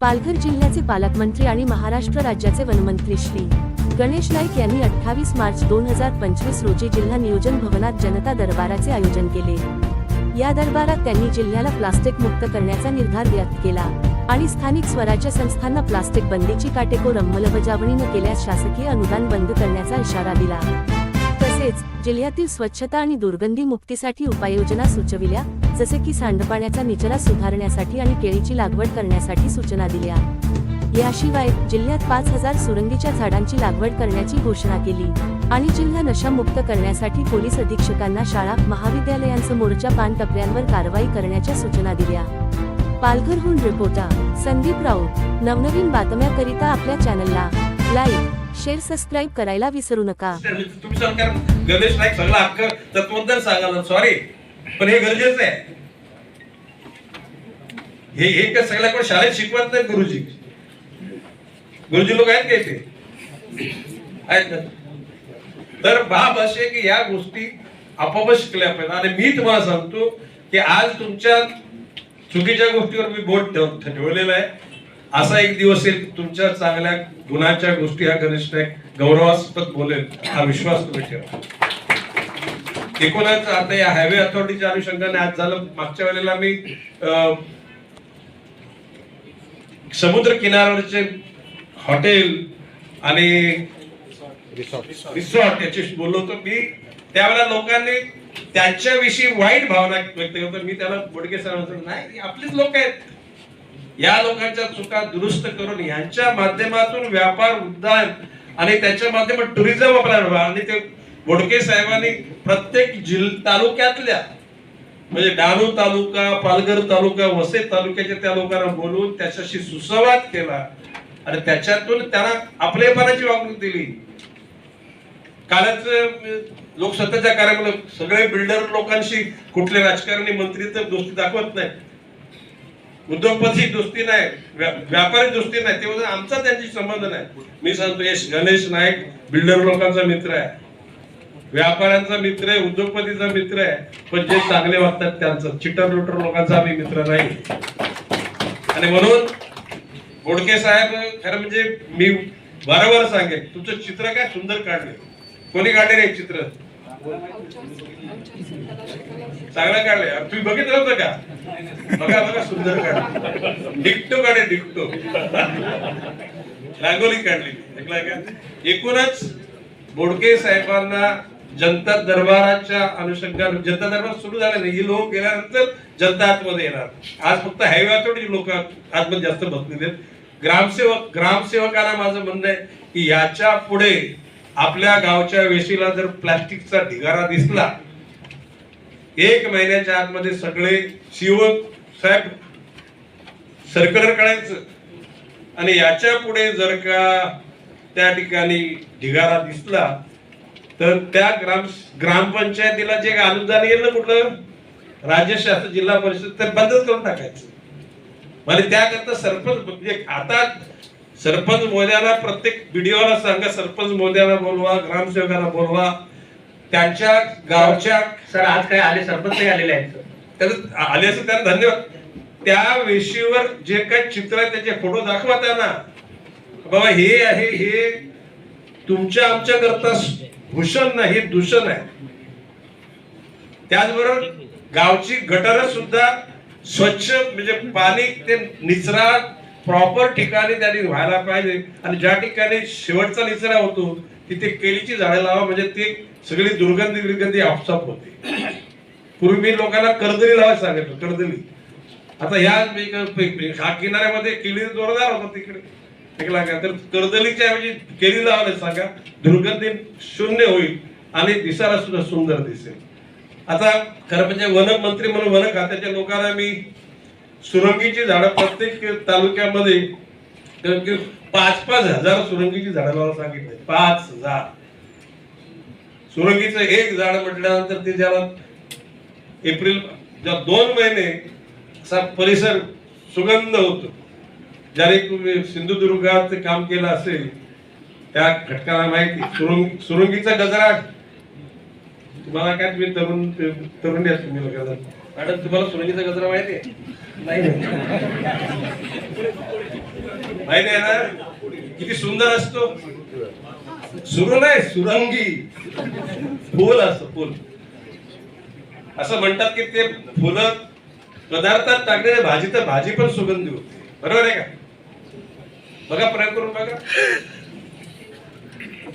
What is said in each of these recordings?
पालघर जिल्ह्याचे पालकमंत्री आणि महाराष्ट्र राज्याचे वनमंत्री श्री गणेश नाईक यांनी अठ्ठावीस मार्च दोन हजार पंचवीस रोजी जिल्हा नियोजन भवनात जनता दरबाराचे आयोजन केले. या दरबारात त्यांनी जिल्ह्याला प्लास्टिक मुक्त करण्याचा निर्धार व्यक्त केला आणि स्थानिक स्वराज्य संस्थांना प्लास्टिक बंदीची काटेकोर अंमलबजावणी न केल्यास शासकीय अनुदान बंद करण्याचा इशारा दिला. तसेच जिल्ह्यातील स्वच्छता आणि दुर्गंधी मुक्तीसाठी उपाययोजना सुचविल्या जसे की सांडपाण्याचा निचरा सुधारण्यासाठी आणि केळीची लागवड करण्यासाठी सूचना दिल्या. याशिवाय जिल्ह्यात पाच हजार सुरंगीच्या झाडांची लागवड करण्याची घोषणा केली आणि जिल्हा नशामुक्त करण्यासाठी पोलीस अधीक्षकांना शाळा महाविद्यालयांसमोरच्या पानटपऱ्यांवर कारवाई करण्याच्या सूचना दिल्या. पालघरहून रिपोर्टर संदीप राऊत नवनवीन बातम्याकरिता आपल्या चॅनलला लाईक शेअर सबस्क्राईब करायला विसरू नका. तुम्ही सरकार गणेश नाईक सगळं हक्क तत्वज्ञान सांगाल सॉरी पण हे गरजेचं आहे. हे एक सगळ्या कोण शाळेत शिकवत नाही गुरुजी. गुरुजी लोक आहेत का इथे? आहेत ना? तर बाब असे की या गोष्टी आपोआप शिकल्या पाहिजे. आणि मी तुम्हाला सांगतो की आज तुमच्या चुकीच्या गोष्टीवर मी बोट ठेवलेला ठेवलेलं आहे. असा एक दिवस येईल तुमच्या चांगल्या गुणाच्या गोष्टी हा गणेश नाईक गौरवास्पद बोलेल हा विश्वास तुम्ही ठेवा. एकूणच आता या हायवे अथॉरिटीच्या अनुषंगाने आज झालं. मागच्या वेळेला मी अं, समुद्र किनाऱ्यावरचे हॉटेल आणि रिसॉर्ट. याच्याशी बोललो होतो. मी त्यावेळेला लोकांनी त्यांच्याविषयी वाईट भावना व्यक्त करतो मी त्याला बोडके सर नाही आपलीच लोक आहेत. या लोकांच्या चुका दुरुस्त करून यांच्या माध्यमातून व्यापार उद्यान आणि त्याच्या माध्यमातून टुरिझम आपल्याला आणि ते बोडके साहेबांनी प्रत्येक जिल तालुक्यातल्या म्हणजे डहाणू तालुका पालघर तालुका वसई तालुक्याच्या त्या लोकांना बोलवून त्याच्याशी सुसंवाद केला. आणि त्याच्यातून त्याला आपलेपणाची वागणूक दिली. कालच अं, लोकसत्तेच्या कार्यक्रम सगळे बिल्डर लोकांशी कुठले राजकारणी मंत्री तर दोस्ती दाखवत नाही उद्योगपती दोस्ती नाही व्यापारी दोस्ती नाही ते म्हणजे आमचा त्यांची संबंध नाही. मी सांगतो यश गणेश नाईक बिल्डर लोकांचा मित्र आहे. व्यापाऱ्यांचा मित्र आहे उद्योगपतीचा मित्र आहे पण जे चांगले वागतात त्यांचं. चिटर लुटर लोकांचा आम्ही मित्र नाही. आणि म्हणून बोडके साहेब खरं म्हणजे मी वारंवार सांगेल तुमचं चित्र काय सुंदर काढले. कोणी काढले रे चित्र? चांगलं काढले. तुम्ही बघितलं होतं का? बघा बघा सुंदर काढले. डिक्टो काढे डिक्टो. रांगोली काढली. ऐकला का? एकूणच बोडके साहेबांना जनता दरबाराच्या अनुषंगाने जनता दरबार सुरू झाले नाही ही लोक गेल्यानंतर जनता आतमध्ये येणार. आज फक्त हायवे अथॉरिटी लोक आतमध्ये जास्त बसलेले आहेत. ग्रामसेवक ग्रामसेवकांना माझं म्हणणं आहे की याच्यापुढे आपल्या गावच्या वेशीला जर प्लास्टिकचा ढिगारा दिसला एक महिन्याच्या आतमध्ये सगळे शिवक साहेब सर्क्युलर करायचं. आणि याच्यापुढे जर का त्या ठिकाणी ढिगारा दिसला तर त्या ग्राम ग्रामपंचायतीला जे अनुदान येईल ना कुठलं? राज्य शासन जिल्हा परिषद तर बंदच करून टाकायचं. म्हणजे त्याकरता सरपंच म्हणजे आता सरपंच मोद्याला प्रत्येक व्हिडिओला सांगा सरपंच मोद्याला बोलवा ग्रामसेवकांना बोलवा. त्यांच्या गावच्या सर आज काय आले सरपंच आलेले आहेत? आले असं त्यांना धन्यवाद. त्या वेशीवर जे काही चित्र आहे त्याचे फोटो दाखवा त्यांना. बाबा हे आहे हे तुमच्या आमच्या करता भूषण नाही हे दूषण आहे. त्याचबरोबर गावची गटर सुद्धा स्वच्छ म्हणजे पाणी ते निचरा प्रॉपर ठिकाणी त्यांनी व्हायला पाहिजे. आणि ज्या ठिकाणी शेवटचा निचरा होतो तिथे केळीची झाडं लावा म्हणजे ते सगळी दुर्गंधी दुर्गंधी आपसाप होते. पूर्वी मी लोकांना कर्दली लावायला सांगितलं कर्दली आता ह्या हा किनाऱ्यामध्ये केळी जोरदार होता तिकडे. ऐकला का तर कर्दलीच्या ऐवजी केळी लावले सांगा. दुर्गंधी शून्य होईल आणि दिसायला सुद्धा सुंदर दिसेल. आता खरं म्हणजे वन मंत्री म्हणून वन खात्याच्या लोकांना मी सुरंगीची झाडं प्रत्येक तालुक्यामध्ये पाच पाच हजार सुरंगीची झाडं लावायला सांगितले. पाच हजार. सुरंगीचं एक झाड म्हटल्यानंतर ते ज्याला एप्रिल दोन महिने असा परिसर सुगंध होतो. ज्याने सिंधुदुर्गात काम केलं असेल त्या घटकाला माहिती सुरुंग सुरुंगीचा गजरा तुम्हाला काय तुम्ही तरुण तरुण आहेत तुम्ही लोकांना? मॅडम तुम्हाला सुरुंगीचा गजरा माहिती आहे? नाही. माहिती आहे ना? किती सुंदर असतो. सुरू नाही सुरंगी. फुल असतो फुल. असं म्हणतात की ते फुलं पदार्थात टाकलेल्या भाजी तर भाजी पण सुगंधी होते. बरोबर आहे का? बघा प्रयोग करून बघा.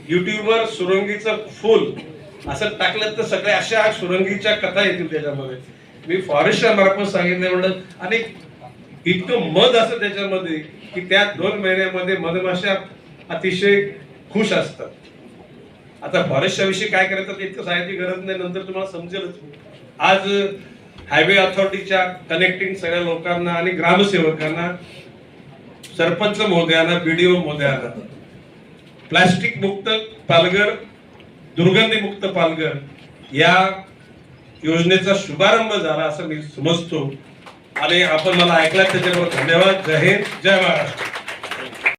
युट्यूबवर सुरंगीचं फुल असं टाकलं तर सगळ्या अशा सुरंगीच्या कथा येतील त्याच्यामध्ये. मी फॉरेस्टच्या मार्फत सांगितलं म्हणलं आणि इतकं मध असं त्याच्यामध्ये की त्या दोन महिन्यामध्ये मधमाशा अतिशय खुश असतात. आता फॉरेस्टच्या विषयी काय करायचं इतकं सांगायची गरज नाही नंतर तुम्हाला समजेलच. आज हायवे अथॉरिटीच्या कनेक्टिंग सगळ्या लोकांना आणि ग्रामसेवकांना सरपंच महोदयांना बीडीओ महोदयांना. प्लास्टिक मुक्त पालघर दुर्गंधी मुक्त पालघर या योजनेचा शुभारंभ झाला असं मी समजतो. आणि आपण मला ऐकला त्याच्यावर धन्यवाद. जय हिंद जय महाराष्ट्र.